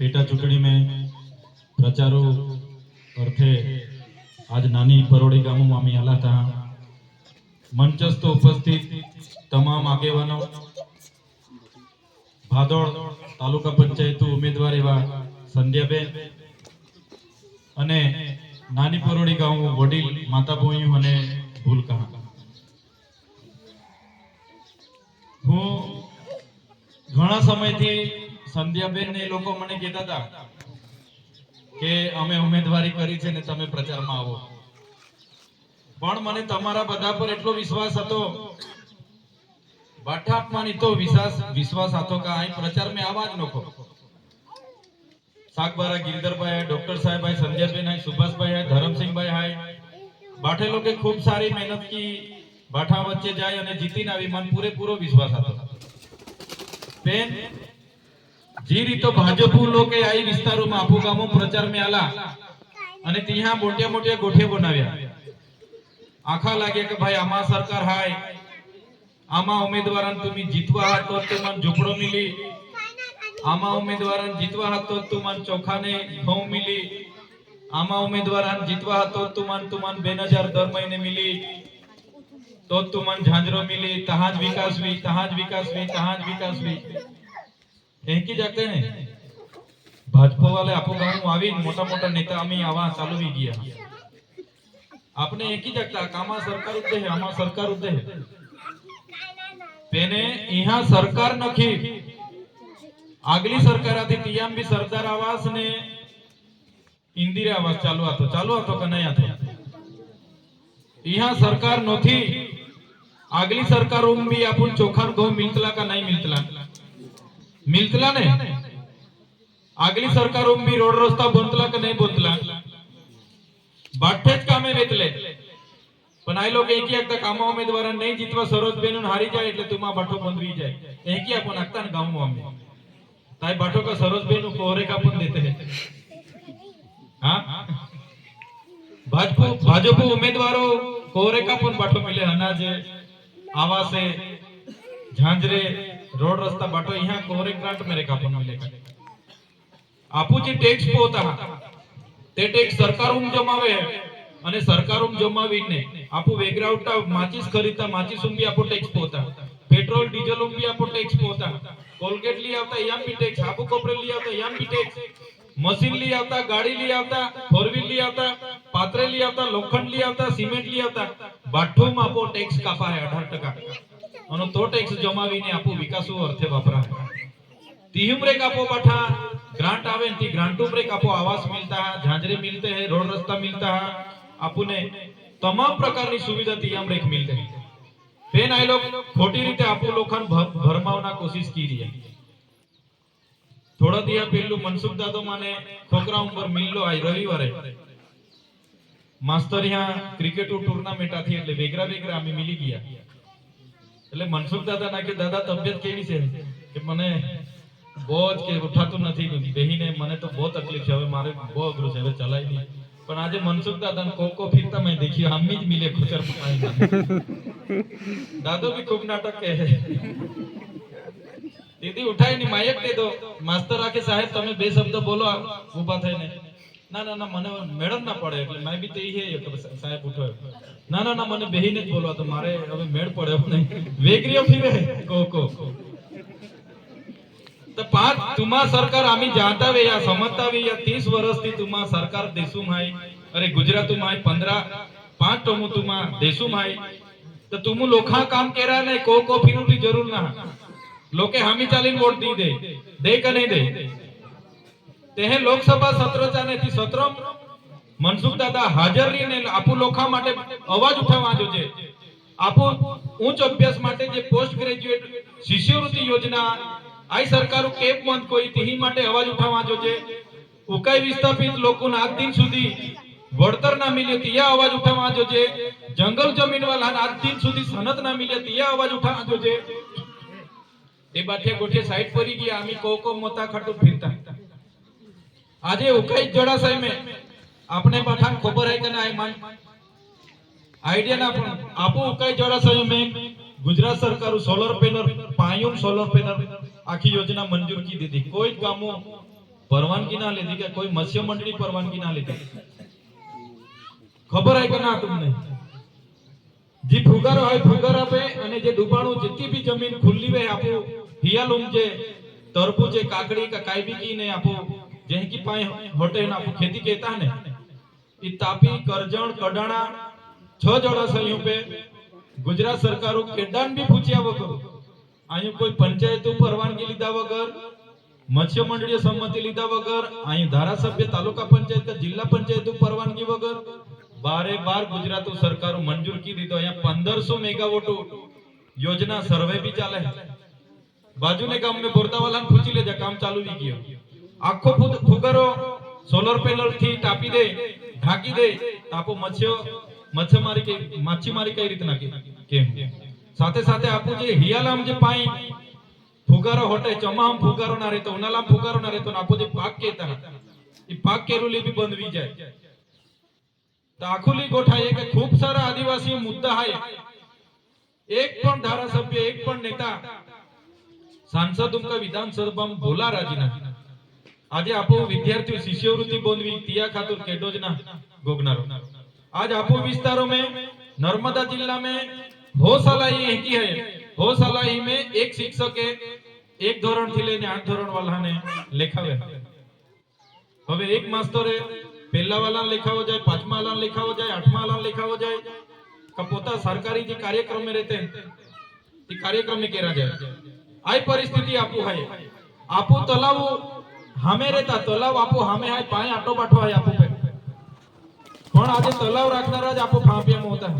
પેટા ચૂંટણી મેં પ્રચારો અર્થે આજ નાની પરોડી ગામોમાં અમે આલા હતા. મંચસ્થ ઉપસ્થિત તમામ આગેવાનો ભાદોડ તાલુકા પંચાયત ઉમેદવાર એવા સંધ્યાબેન અને નાની પરોડી ગામ વડીલ માતા ભોયું અને ભૂલકા હું ઘણા સમયથી સંધ્યાબેન એ લોકો મને કહેતા હતા કે અમે ઉમેદવારી કરી છે ને તમે પ્રચારમાં આવો. પણ મને તમારા બધા પર એટલો વિશ્વાસ હતો બાઠાપમાંની તો વિશ્વાસ વિશ્વાસ હતો કે અહીં પ્રચાર મેં આવા જ નખો. સાગબારા ગિરધરભાઈ ડોક્ટર સાહેબ હાય, સંધ્યાબેન હાય, સુભાષભાઈ હાય, ધરમસિંહભાઈ હાય. બાઠે લોકો ખૂબ સારી મહેનત કી બાઠા વચ્ચે જાય અને જીતીને આવી મને પૂરેપૂરો વિશ્વાસ હતો. બેન જે રીતો ભાજપુ લોકે આ વિસ્તારોમાં આપુ ગામો પ્રચાર મે આલા અને ત્યાં મોટિયા મોટ્યા ગોઠે બનાવ્યા. આખા લાગે કે ભાઈ આમાં સરકાર હાય, આમાં ઉમેદવારન તમે જીતવા હાથ તો તમને ઝૂંપડો મિલી, આમાં ઉમેદવારન જીતવા હાથ તો તમને ચોખાને ઘઉં મિલી, આમાં ઉમેદવારન જીતવા હાથ તો તમને તમને બે હજાર દર મહિને મિલી, તો તુમન ઝાંઝરો મિલી, તહાજ વિકાસ વી, તહાજ વિકાસ વી, તહાજ વિકાસ વી. थैंक यू जाते ने भाजपा वाले आपको આવી મોટા મોટા નેતા અમે આવા ચાલવી ગયા. આપણે એકી જગતા કામા સરકાર ઉદ્દે આમાં સરકાર ઉદ્દે તેને અહીંયા સરકાર નખી. આગલી સરકાર હતી પીએમ બી સરદાર આવાસ ને ઇન્દિરા આવાસ ચાલુ હતો ચાલુ હતો કે નહીં હતો અહીંયા સરકાર નથી. આગલી સરકાર ઉમ બી આપણ ચોખા ઘઉં મિલતલા કે નહીં મિલતલા? मिलतला मिलतला ने अगली सरकार उम भी रोड रस्ता बनतला का नहीं बनतला बाठे જ કામે વેતલે પણ આ લોકો એકી એકતા કામા ઉમેદવાર નહીં જીતવા સરોજ બેન હારી જાય એટલે તુમા બાઠો બંધવી જાય એકી આપણ આગતા ને ગામમાં અમે તાઈ બાઠો કા સરોજ બેન કોહરે કા પણ દેતે હે હા ભાજપ ભાજપ ઉમેદવારો કોરેકા પણ બાટો મિલે અનાજે આવાસે ઝાંઝરે રોડ રસ્તા બાટો અહીંયા કોરે ગ્રાન્ટ મેરે કાપન મિલે આપુ જે ટેક્સ પોતા, તે ટેક્સ સરકાર ઉમ જમાવે અને સરકાર ઉમ જમાવીને આપુ વેગરાઉટા માચીસ ખરીદતા માચીસ ઉમ બી આપો ટેક્સ પોતા. પેટ્રોલ ડીઝલ ઉમ બી આપો ટેક્સ પોતા. કોલગેટ લઈ આવતા યામ બી ટેક્સ આબુ કોપરે લઈ આવતા યામ બી ટેક્સ મશીન લઈ આવતા, ગાડી લઈ આવતા ફોર વ્હીલ લઈ આવતા, પાત્રે લઈ આવતા, લોખંડ લઈ આવતા સિમેન્ટ લઈ આવતા. બાઠોમાં આપો ટેક્સ કાપા હે 18% અને તો ટેક્સ જમાવીને આપો વિકાસો અર્થે વાપરા. તીહમ રે કાપો બાઠા ગ્રાન્ટ આવે ને તી ગ્રાન્ટો રે કાપો આવાસ મિલતા હે ઝાંઝરે મિલતે હે, રોડ રસ્તા મિલતા હે, આપુને તમામ પ્રકારની સુવિધા તીહમ રેક મિલતે. હે બેન આ લોક ખોટી રીતે આપો લોખન ભરમાવના કોશિશ કી રહ્યા થોડા દિયા પહેલું મનસુખ દાદો માને ખોકરા ઉપર મિલ્લો આઈ રવિવારે. માસ્તર ક્રિકેટ ટુર્નામેન્ટ આથી એટલે વેગરા વેગરા અમે મિલી ગયા. એટલે મનસુખ દાદા ના કે, દાદા, તબિયત કેવી છે? કે મને બહુ જ કે, ઉઠાતું નથી બેહીને મને તો બહુ તકલીફ છે. હવે મારે બહુ અઘરું છે, હવે ચલાય નહીં. પણ આજે મનસુખ દાદાને કોકો ફીરતા મેં દેખ્યું આમની જ મિલે ખુચર દાદો ભી ખૂબ નાટક કહે દીદી, ઉઠાયની માયક દે દો. માસ્તર આખે સાહેબ, તમે બે શબ્દ બોલો ઊભા થઈને. ના ના ના, મને મેડમ ના પડે એટલે મેં બી તો એ કે સાહેબ ઉઠો ના ના ના, મને બેહીને જ બોલવા તો મારે હવે મેળ પડે નહીં. વેગરીઓ ફીરે. કો કો. તો પાંચ તુમા સરકાર આમી જાણતા વે યા સમજતા વે યા 30 વર્ષથી તુમા સરકાર દેશું માય અરે ગુજરાતું માય 15 પાંચ ટોમુ તુમા દેશું માય તો તુમુ લોખા કામ કેરા ને કો કો ફીરું ભી જરૂર ના. લોકે હામી ચાલીને વોટ દી દે. દે કે નહીં દે? તે લોકસભા સત્ર ચાલે થી સત્રમ મનસુખ દાદા હાજર રહીને આપુ લોખા માટે અવાજ ઉઠાવવા જો છે. આપુ ઉચ્ચ અભ્યાસ માટે જે પોસ્ટ ગ્રેજ્યુએટ શિષ્યવૃત્તિ યોજના આઈ સરકારો કેપ મંદ કોઈ તીહી માટે અવાજ ઉઠાવવા જો છે. ઉકાઈ વિસ્થાપિત લોકોના આજ દિન સુધી વળતર ના મિલે ત્યાં અવાજ ઉઠાવવા જો છે. જંગલ જમીન વાલા આજ દિન સુધી સનત ના મિલે ત્યાં અવાજ ઉઠાવવા જો છે. એ બાઠે ગોઠે સાઈડ પડી ગયા, આમી કો કો મોતા ખાટું ફિરતા. આજે ઉકાઈ જોડાસાઈ આપણે પઠાણ ખબર હે કે ના મન. આઈડિયા ના પણ આપો ઉકાઈ જોડાસાઈ મેં. ગુજરાત સરકાર સોલર પેનલ પાયું સોલર પેનલ આખી યોજના મંજૂર કી દીધી. કોઈ કામો પરવાનગી ના લીધી કે કોઈ મત્સ્ય મંડળી પરવાનગી ના લીધી. ખબર હે કે ના તમને? જે ફુગારો હોય ફુગાર આપે અને જે ડૂબાણું જેટલી બી જમીન ખુલ્લી હોય આપો. હિયાલુમ જે તરબૂજ કાકડી કે કાઈ કાયબી કીને આપો. जेहि पाए होटे ना खेती केता ने इ तापी करजण कडणा छ जण सयु पे गुजरात सरकारो केडन भी पूछिया वक आयो कोई पंचायत परवानगी लीदा वगर मत्स्य मंडळी संमती लीदा वगर आयो धारा सभ्य तालुका पंचायत जिल्हा पंचायत परवानगी वगर बारे बार गुजरात सरकारो मंजूर की दीदो या 1500 मेगावाट योजना सर्वे भी चाले बाजू ने काम में बोरता वाला पूछ ले जा काम चालू भी किया આખો ફુગરો સોલર પેનલથી કાપી દે, ઢાંકી દે, આપો મચ્છ્યો મચ્છમારી કે માછીમારી કઈ રીતના કેમ સાથે સાથે આપું જે હિયાલામ જે પાઈ ફુગારો હોટે, ચમામ ફુગારો ના રહેતો, ઉનાલામ ફુગારો ના રહેતો આપો જે પાક કેતા એ પાક કેરુલી બી બંધવી જાય. તો આખુલી ગોઠાઈએ કે ખૂબ સારા આદિવાસી મુદ્દા હાય એક પણ ધારાસભ્ય, એક પણ નેતા, સાંસદ ઉનકા વિધાનસભામાં બોલા રાજી નથી आज आप विद्यार्थियों शिष्यवृत्ति बोंदवी तिया खातुर केडोजना गोगनारो आज आप विस्तारों में नर्मदा जिला में होशाला की है होशाला में एक शिक्षक एक धोरण थी लेने आठ धोरण वाला ने लिखा हुआ हम एक मास्टर है पहला वाला लिखा हो जाए पांचवा वाला लिखा हो जाए आठवा वाला लिखा हो जाए कपोता सरकारी जी कार्यक्रम में रहते हैं कार्यक्रम में कह रहा जाए आई परिस्थिति आपू है आपू तलाव હામે રહેતા, તલાવ આપો, હામે હાય પાય આટો પાઠો હાય આપો પણ આજે તલાવ રાખનારા જ આપો ફાંપિયામાં હોતા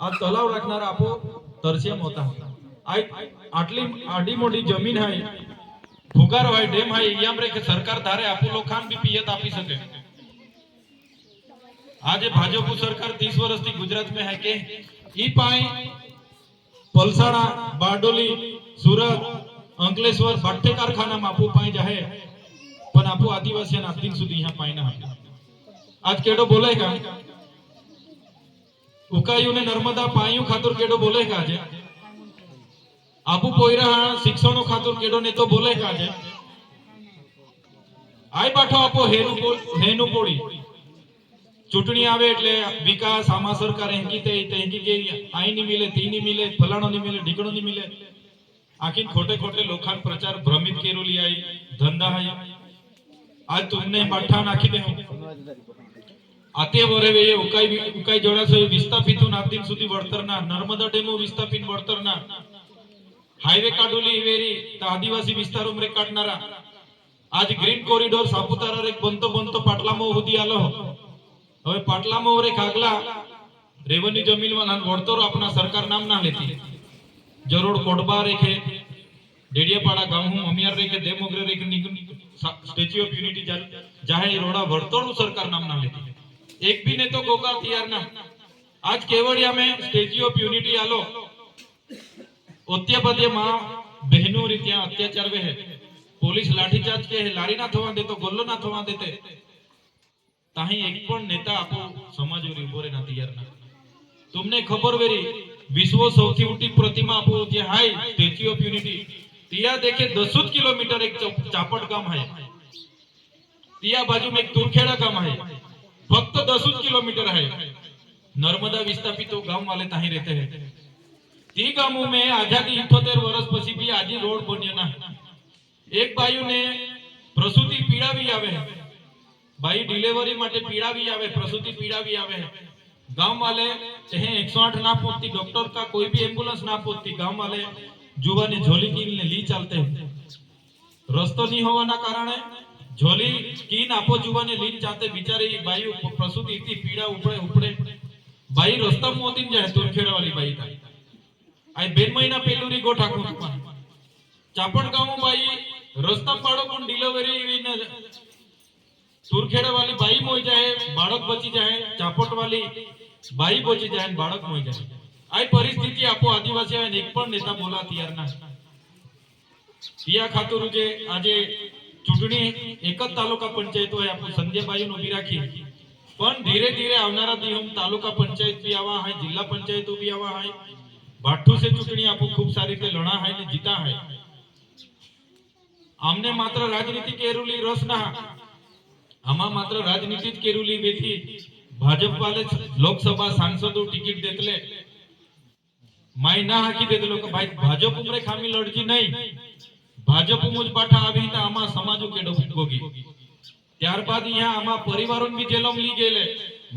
આ તલાવ રાખનારા આપો તરસિયામાં હોતા આટલી આડી મોટી જમીન હાય, ભૂગાર હોય, ડેમ હાય એમ રે કે સરકાર ધારે આપો લોખાન બી પિયત આપી શકે. આજે ભાજપ સરકાર 30 વર્ષથી ગુજરાત મે હે કે, ઈ પાય પલસાણા, બારડોલી, સુરત, અંકલેશ્વર ભઠ્ઠે કારખાનામાં આપો પાય જાહે. આદિવાસીના આજ દિન સુધી અહીંયા પાઈ ના હતા આજ કેડો બોલે કા? ઉકાયું ને નર્મદા પાયું ખાતર કેડો બોલે કા આજે? આપુ પોયરા શિક્ષણો ખાતર કેડો ને તો બોલે કા આજે? આય પાઠો આપો હેનું હેનું પોડી ચૂંટણી આવે એટલે વિકાસ, આમાં સરકાર એંકી તે એંકી કે આઈ ની મિલે, તી ની મિલે, ફલાણો ની મિલે, ઢીકણો ની મિલે. આખી ખોટે ખોટે લોખાન પ્રચાર ભ્રમિત કેરોલી આઈ, ધંધા હાય આજ તમને પાઠા નાખી દે આતે વરે એ ઉકાઈ ઉકાઈ જળાશય વિસ્થાપિતું નાદિન સુધી વળતરના, નર્મદા ડેમો વિસ્થાપિત વળતરના. હાઈવે કાઢોલી વેરી આદિવાસી વિસ્તારોમાં રે કાઢનારા. આજ ગ્રીન કોરિડોર સાપુતારા રે બનતો બનતો પાટલામાં સુધી આલો. હવે પાટલામાં રે કાગલા રેવન્યુ જમીન વાળા વળતરો આપના સરકાર નામ ના લેતી. જરોડ કોડબા રેખે ડેડિયાપાડા ગામ હું, અમિયાર રે કે દેમોગ્રે સ્ટેચ્યુ ઓફ યુનિટી જાહે રોડા વર્તોળું સરકાર નામના લેતી. એક ભી ને તો ગોકા તૈયાર ના. આજ કેવડિયા મેં સ્ટેચ્યુ ઓફ યુનિટી આલો. અત્યાપદે માં બહેનો રી અત્યાચાર વે હે પોલીસ લાઠીચાર્જ કે લારી ના થવા દેતો ગોલ્લો ના થવા દેતે તાહી એક પણ નેતા આપો સમાજ ઉરી ઊભો ના, તૈયાર ના. તમને ખબર વેરી, વિશ્વ સૌથી ઉટી પ્રતિમા આપો જે હાઈ સ્ટેચ્યુ ઓફ યુનિટી. तिया देखे दस किलोमीटर एक चौ- चापट गाम है तिया बाजू में एक तुरखेड़ा गाम है फक्त दस किलोमीटर है नर्मदा विस्थापित गांव वाले ताही रहते हैं ती गामों में आजादी इठोतेर वर्ष પછી भी આજે રોડ બન્યો ના એક બાયુને પ્રસૂતિ પીડાવી આવે બાઈ ડિલિવરી માટે પીડાવી આવે પ્રસૂતિ પીડાવી આવે गांव वाले चाहे 108 ना पहुंचती डॉक्टर का कोई भी एम्बुलेंस ना पहुंचती गांव वाले જુવાની ઝોલી કીન લી ચાલતે રસ્તો નહીં હોવાના કારણે ઝોલી કીન આપો જુવાને લીન ચાતે બિચારી બાઈ પ્રસૂતિ હતી પીડા ઉપડે ઉપડે. બાઈ રસ્તામાં મોતી જાય તુરખેડવાળી બાઈ તા. આ બે મહિના પહેલું રી ગોઠા ખોખમાં ચાપણ ગામ બાઈ રસ્તા પાડો પણ ડિલિવરી એવીને સુરખેડા વાળી બાઈ મોઈ જાય, બાળક બચી જાય ચાપટ વાળી બાઈ બચી જાય બાળક મોઈ જાય. આ પરિસ્થિતિ આપો આદિવાસી આવે એક પણ નેતા બોલા તૈયાર ના સિયા ખાતુર જે આજે ચૂંટણી એક જ તાલુકા પંચાયત હોય આપણે સંધ્યાબાઈ ઊભી રાખી. પણ ધીરે ધીરે આવનારા દિવસ તાલુકા પંચાયત બી આવા હોય, જિલ્લા પંચાયતો બી આવા હોય. ભાઠું સે ચૂંટણી આપો ખૂબ સારી રીતે લણા હોય ને જીતા હોય. આમને માત્ર રાજનીતિ કેરુલી રસ ના. આમાં માત્ર રાજનીતિ જ કેરુલી બેથી ભાજપ વાલે લોકસભા સાંસદો ટિકિટ દેતલે. માય હાકી દેતલો કે ભાઈ ભાજપ ઉમરે ખામી લડજી નહીં. ભાજપ મુજ પાઠા આવી તો આમાં સમાજ કેડો ભોગી. ત્યારબાદ અહીંયા આમાં પરિવારો બી જેલમ લી ગયેલે,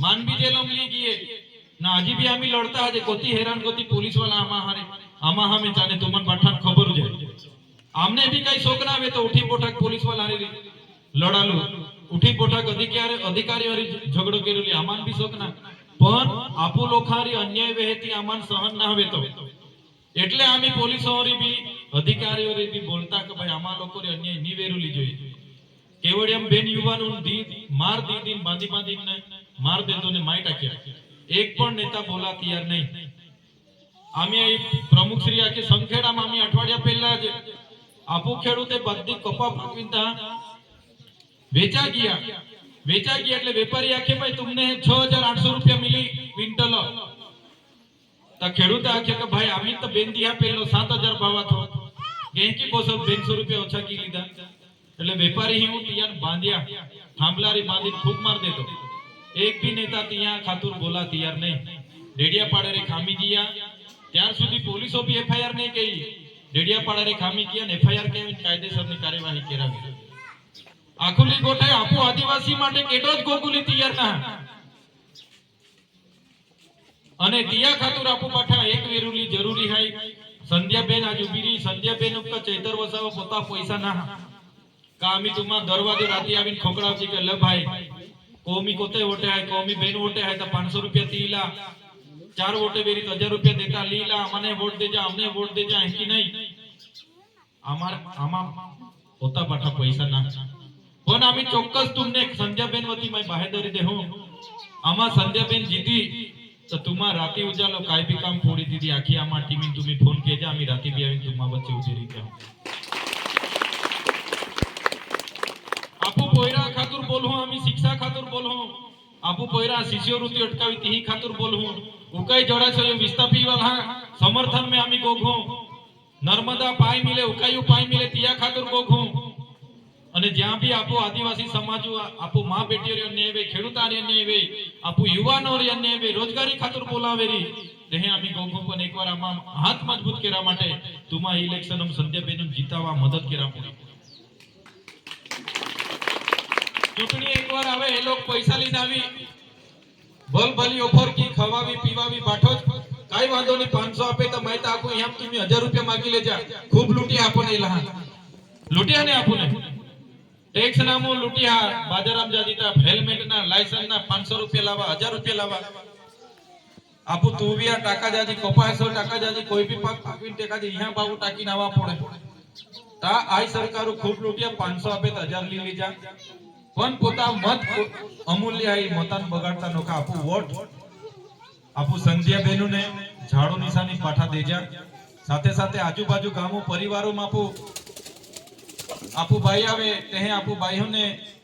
માન બી જેલમ લી ગયે ના હજી બી આમી લડતા હજે કોતી હેરાન કોતી પોલીસવાળા આમાં હારે, આમાં હામે ચાલે તુમન પાઠાન ખબર છે. આમને બી કઈ શોક ના આવે તો ઉઠી પોઠાક પોલીસવાળા લડાલું. ઉઠી પોઠાક અધિકારી અધિકારી ઝઘડો કરેલી આમાં બી શોક ના. આપો લોખારી અન્યાય વહેતી આમાન સહન ના આવે તો. એટલે આમી પોલીસો હારી બી અધિકારીઓ હારે બી બોલતા કે ભાઈ આમાં લોકો અન્યાયની વેરુલી જોઈએ. કેવડિયમ બેન યુવાનો દી માર દી દીન બાંધી બાંધીને માર દેતો ને માઈ ટાક્યા. એક પણ નેતા બોલા તૈયાર નહીં. આમે પ્રમુખ શ્રી આખી સંખેડામાં આમે અઠવાડિયા પહેલા જ આપુ ખેડૂતે બધી કપા ફાકવીતા વેચા ગયા. વેચા ગઈ એટલે વેપારી આખે ભાઈ, તમને છ હજાર આઠસો રૂપિયા મિલી, ક્વિન્ટલ ખેડૂતે આખે કે, ભાઈ, આમી તો બેન દિયા પેલો સાત હજાર ભાવ હતો ગેંકી બોસો બેનસો રૂપિયા ઓછા કી લીધા. એટલે વેપારી હું ત્યાં બાંધ્યા. થાંભલારી બાંધી ફૂંક માર દેતો. એક ભી નેતા ત્યાં ખાતુર બોલા તૈયાર નહીં. ડેડિયાપાડા રે ખામી ગયા. ત્યાર સુધી પોલીસો બી એફઆઈઆર નહીં કહી ડેડિયાપાડા રે ખામી ગયા ને એફઆઈઆર કહેવી કાયદેસરની કાર્યવાહી કરાવી. આખુલી ગોઠાય, આપો આદિવાસી માટે કેટલો જ ગોકુલી તૈયાર ના. અને દિયા ખાતુર આપો પાઠા એક વેરુલી જરૂરી હાય. સંધ્યાબેન આજ ઊભી સંધ્યાબેન ઉપર ચૈતર વસાવો પોતા પૈસા ના. કામી તુમા દરવાજે રાતે આવીને ખોકડાવતી કે, લે ભાઈ, કોમી કોતે વોટે હાય કોમી બેન વોટે હાય તો પાંચસો રૂપિયા તીલા ચાર વોટે વેરી તો હજાર રૂપિયા દેતા લીલા મને વોટ દેજા, અમને વોટ દેજા અહીં નહીં. અમાર આમાં પોતા પાઠા પૈસા ના. પણ આમી ચોક્કસ તુમને સંધ્યાબેન વતી મેં બાહેદરી દે હું. આમાં સંધ્યાબેન જીતી, તો તુમા રાતી ઉજાલો, કાઈ ભી કામ પૂરી દીધી, આખી આમાં ટીમી તુમી ફોન કેજા અમે રાતી બી આવીને તુમા વચ્ચે ઊભી રહી ગયા. આપુ પોયરા ખાતુર બોલહું અમે શિક્ષા ખાતુર બોલહું આપુ પોયરા શિષ્યવૃત્તિ અટકાવી તી ખાતુર બોલહું ઉકાઈ જોડા છે વિસ્તાપી વાલા સમર્થન મે અમે ગોઘું નર્મદા પાઈ મિલે, ઉકાયું પાઈ મિલે તિયા ખાતુર ગોઘું અને જ્યાં બી આપો આદિવાસી સમાજો, આપો મા બેટીઓ રે અન્યાય વે ખેડૂતારી અન્યાય વે, આપો યુવાનો રે અન્યાય વે, રોજગારી ખાતર બોલાવેરી દેહે આમી ગોઘું પણ એકવાર આમાં હાથ મજબૂત કરવા માટે તુમા ઇલેક્શન હમ સંધ્યાબેન જીતાવા મદદ કરવા પડી ચૂંટણી એકવાર આવે, એ લોકો પૈસા લઈને આવી. ભલ ભલી ઓફર કી, ખવાવી, પીવાવી, બાઠો જ. કાઈ વાંધો નહીં 500 આપે તો મેં તો આખું એમ તમે 1000 રૂપિયા માંગી લેજા. ખૂબ લૂટી આપો ને લહા લૂટ્યા ને આપો ને ટેક્સ નામો બાજારામ જાદીતા હેલ્મેટના લાયસન્સના લાયસન્સ 500 રૂપિયા લાવા 1000 રૂપિયા લાવા આપુ તુવિયા ટાકા જાજી કપાસો ટાકા જાજી કોઈ ભી પાક પાકવીન ટેકા જી અહીંયા બાબુ ટાકી નાવા પડે. તા આઈ સરકારો ખૂબ લૂટ્યા 500 આપે તો 1000 લઈ લીજા પણ પોતા મત અમૂલ્ય આઈ મતાન બગાડતા નોખા આપું વોટ આપું સંધ્યા બેનુને ઝાડો નિશાની પાઠા દેજા સાથે સાથે આજુબાજુ ગામો, પરિવારોમાં આપું આપું ભાઈ આવે, તેહે આપું ભાઈઓને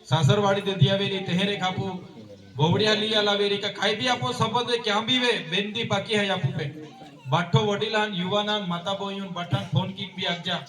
સાસરવાડી દે દિયાવેરી તેહે રે ખાપું ગોવડિયા લીયા લાવેરી કે ખાઈ બી આપો સબદ ક્યાં બી વે બેનદી બાકી હે આપું પે બાઠો વડીલાન, યુવાનાન માતા બોયુન બાઠાન, ફોન કી બી આગજા